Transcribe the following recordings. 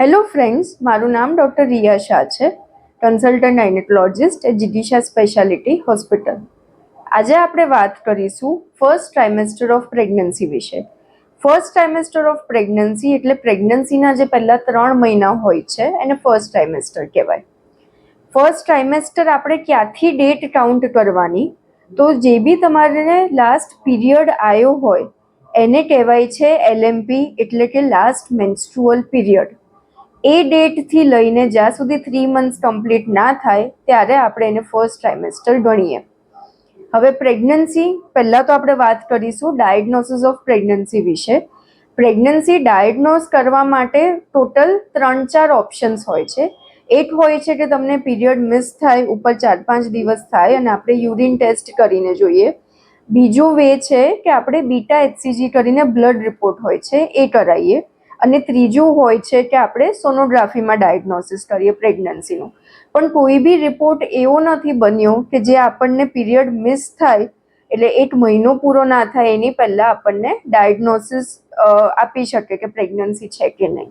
Hello friends મારું નામ doctor Riya Shah છે કન્સલ્ટન્ટ ગાયનેકોલોજિસ્ટ એ જીડીશા સ્પેશિયાલિટી હોસ્પિટલ આજે આપણે વાત કરીશું ફર્સ્ટ ટ્રાઇમેસ્ટર ઓફ પ્રેગ્નન્સી વિશે. ફર્સ્ટ ટ્રાઇમેસ્ટર ઓફ પ્રેગ્નન્સી એટલે પ્રેગ્નન્સીના જે પહેલાં ત્રણ મહિના હોય છે, એને ફર્સ્ટ ટ્રાઇમેસ્ટર કહેવાય. ફર્સ્ટ ટ્રાઇમેસ્ટર આપણે ક્યાંથી ડેટ કાઉન્ટ કરવાની? તો જે બી તમારે લાસ્ટ પીરિયડ આવ્યો હોય, એને કહેવાય છે એલએમપી એટલે કે લાસ્ટ મેન્સ્ટ્રુઅલ પીરિયડ એ ડેટથી લઈને જ્યાં સુધી થ્રી મંથ્સ કમ્પ્લીટ ના થાય, ત્યારે આપણે એને ફર્સ્ટ ટ્રાઇમેસ્ટર ગણીએ. હવે પ્રેગ્નન્સી પહેલાં તો આપણે વાત કરીશું ડાયગ્નોસિસ ઓફ પ્રેગ્નન્સી વિશે. પ્રેગ્નન્સી ડાયગ્નોઝ કરવા માટે ટોટલ ત્રણ ચાર ઓપ્શન્સ હોય છે. એક હોય છે કે તમને પીરિયડ મિસ થાય, ઉપર ચાર પાંચ દિવસ થાય અને આપણે યુરિન ટેસ્ટ કરીને જોઈએ. બીજું વે છે કે આપણે બીટા એચસીજી કરીને બ્લડ રિપોર્ટ હોય છે, એ કરાવીએ અને ત્રીજું હોય છે કે આપણે સોનોગ્રાફીમાં ડાયગ્નોસિસ કરીએ પ્રેગ્નન્સીનું. પણ કોઈ બી રિપોર્ટ એવો નથી બન્યો કે જે આપણને પીરિયડ મિસ થાય, એટલે એક મહિનો પૂરો ના થાય એની પહેલાં આપણને ડાયગ્નોસિસ આપી શકે કે પ્રેગ્નન્સી છે કે નહીં.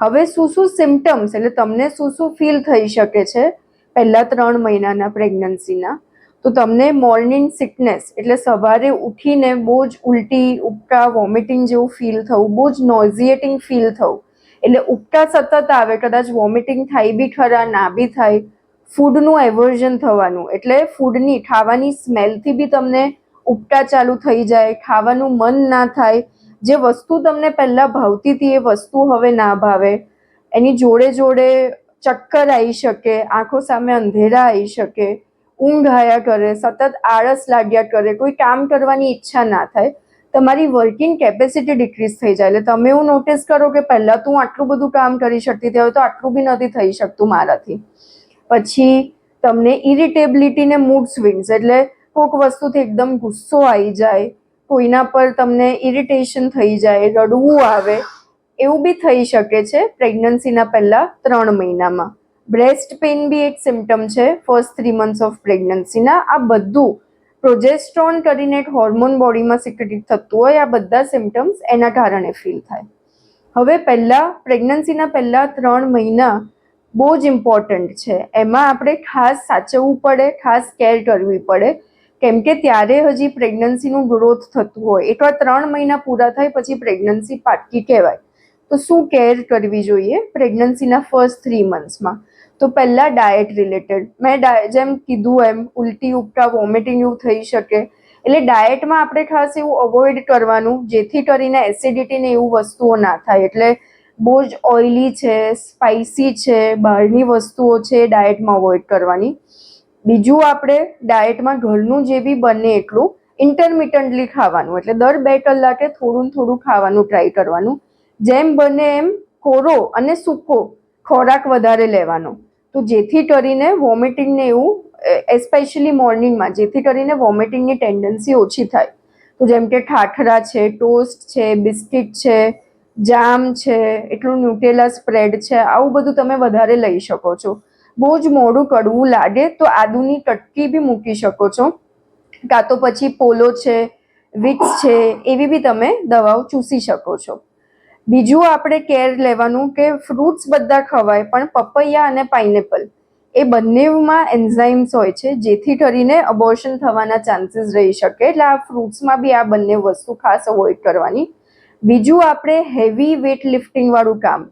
હવે શું શું સિમ્ટમ્સ એટલે તમને શું શું ફીલ થઈ શકે છે પહેલા ત્રણ મહિનાના પ્રેગ્નન્સીના? તો તમને મોર્નિંગ સિકનેસ એટલે સવારે ઉઠીને બહુ જ ઉલટી, ઉપટા વોમિટિંગ જેવું ફીલ થવું, બહુ જ નોઝિએટિંગ ફીલ થવું. એટલે ઉપટા સતત આવે, કદાચ વોમિટિંગ થાય બી ખરા, ના બી થાય ફૂડનું એવર્ઝન થવાનું. એટલે ફૂડની ખાવાની સ્મેલથી બી તમને ઉપટા ચાલુ થઈ જાય, ખાવાનું મન ના થાય. જે વસ્તુ તમને પહેલાં ભાવતી હતી એ વસ્તુ હવે ના ભાવે. એની જોડે જોડે ચક્કર આવી શકે, આંખો સામે અંધેરા આવી શકે. ઊંઘ આયા કરે, સતત આળસ લાગ્યા કરે, કોઈ કામ કરવાની ઈચ્છા ના થાય, તમારી વર્કિંગ કેપેસિટી ડિક્રીઝ થઈ જાય. એટલે તમે એવું નોટિસ કરો કે પહેલાં તું આટલું બધું કામ કરી શકતી હતી, હવે તો આટલું બી નથી થઈ શકતું મારાથી. પછી તમને ઇરિટેબિલિટી ને મૂડ સ્વિંગ્સ એટલે કોઈક વસ્તુથી એકદમ ગુસ્સો આવી જાય, કોઈના પર તમને ઇરિટેશન થઈ જાય, રડવું આવે, એવું બી થઈ શકે છે પ્રેગ્નન્સીના પહેલાં ત્રણ મહિનામાં. બ્રેસ્ટ પેઇન બી એક સિમ્ટમ છે ફર્સ્ટ થ્રી મંથ્સ ઓફ પ્રેગ્નન્સીના આ બધું પ્રોજેસ્ટ્રોન કરીને એક હોર્મોન બોડીમાં સિક્રેટેડ થતું હોય, આ બધા સિમ્ટમ્સ એના કારણે ફીલ થાય. હવે પહેલાં પ્રેગ્નન્સીના પહેલાં ત્રણ મહિના બહુ જ ઇમ્પોર્ટન્ટ છે. એમાં આપણે ખાસ સાચવવું પડે, ખાસ કેર કરવી પડે. કેમ કે ત્યારે હજી પ્રેગ્નન્સીનું ગ્રોથ થતું હોય. એકવાર ત્રણ મહિના પૂરા થાય, પછી પ્રેગ્નન્સી પાટકી કહેવાય. તો શું કેર કરવી જોઈએ પ્રેગ્નન્સીના ફર્સ્ટ થ્રી મંથ્સમાં તો પહેલાં ડાયટ રિલેટેડ મેં જેમ કીધું એમ, ઉલટી ઉપટા વોમિટિંગ એવું થઈ શકે. એટલે ડાયટમાં આપણે ખાસ એવું અવોઇડ કરવાનું, જેથી કરીને એસિડિટી ને એવું વસ્તુઓ ના થાય. એટલે બહુ જ ઓઇલી છે સ્પાઇસી છે, બહારની વસ્તુઓ છે ડાયટમાં અવોઇડ કરવાની. બીજું આપણે ડાયટમાં ઘરનું જે બી બને એટલું ઇન્ટરમિટન્ટલી ખાવાનું. એટલે દર બે કલાકે થોડું થોડું ખાવાનું ટ્રાય કરવાનું. જેમ બને એમ કોરો અને સૂકો ખોરાક વધારે લેવાનો. તો જેથી કરીને વોમિટિંગને એવું એસ્પેશિયલી મોર્નિંગમાં જેથી કરીને વોમિટિંગની ટેન્ડન્સી ઓછી થાય. તો જેમ કે ઠાઠરા છે ટોસ્ટ છે, બિસ્કિટ છે, જામ છે, એટલું ન્યુટેલા સ્પ્રેડ છે, આવું બધું તમે વધારે લઈ શકો છો. બહુ જ મોડું કડવું લાગે તો આદુની કટકી બી મૂકી શકો છો. કાં તો પછી પોલો છે, વિક્સ છે, એવી બી તમે દવાઓ ચૂસી શકો છો. બીજું આપણે કેર લેવાનું કે ફ્રૂટ્સ બધા ખવાય, પણ પપૈયા અને પાઇનેપલ એ બંનેમાં એન્ઝાઇમ્સ હોય છે, જેથી કરીને અબોર્શન થવાના ચાન્સીસ રહી શકે. એટલે આ ફ્રૂટ્સમાં બી આ બંને વસ્તુ ખાસ અવોઇડ કરવાની. બીજું આપણે હેવી વેટ લિફ્ટિંગવાળું કામ,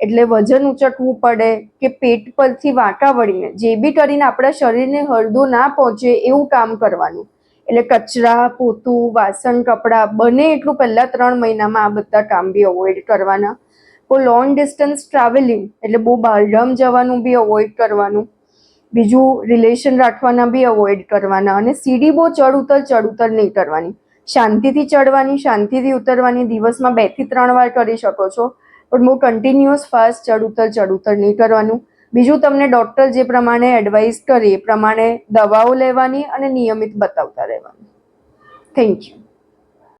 એટલે વજન ઉચકવું પડે કે પેટ પરથી વાંકા વળીને, જે બી કરીને આપણા શરીરને હળદો ના પહોંચે એવું કામ કરવાનું. એટલે કચરા, પોતું, વાસણ, કપડાં, બને એટલું પહેલાં ત્રણ મહિનામાં આ બધા કામ બી અવોઇડ કરવાના. બહુ લોંગ ડિસ્ટન્સ ટ્રાવેલિંગ એટલે બહુ બહારગામ જવાનું બી અવોઇડ કરવાનું. બીજું રિલેશન રાખવાના બી અવોઇડ કરવાના અને સીડી બહુ ચડ ઉતર ચડ ઉતર નહીં કરવાની. શાંતિથી ચડવાની, શાંતિથી ઉતરવાની, દિવસમાં બેથી ત્રણ વાર કરી શકો છો. પણ બહુ કન્ટિન્યુઅસ ફાસ્ટ ચડ ઉતર ચડ ઉતર નહીં કરવાનું. બીજું તમને ડૉક્ટર જે પ્રમાણે એડવાઇસ કરે એ પ્રમાણે દવાઓ લેવાની અને નિયમિત બતાવતા રહેવાનું. Thank you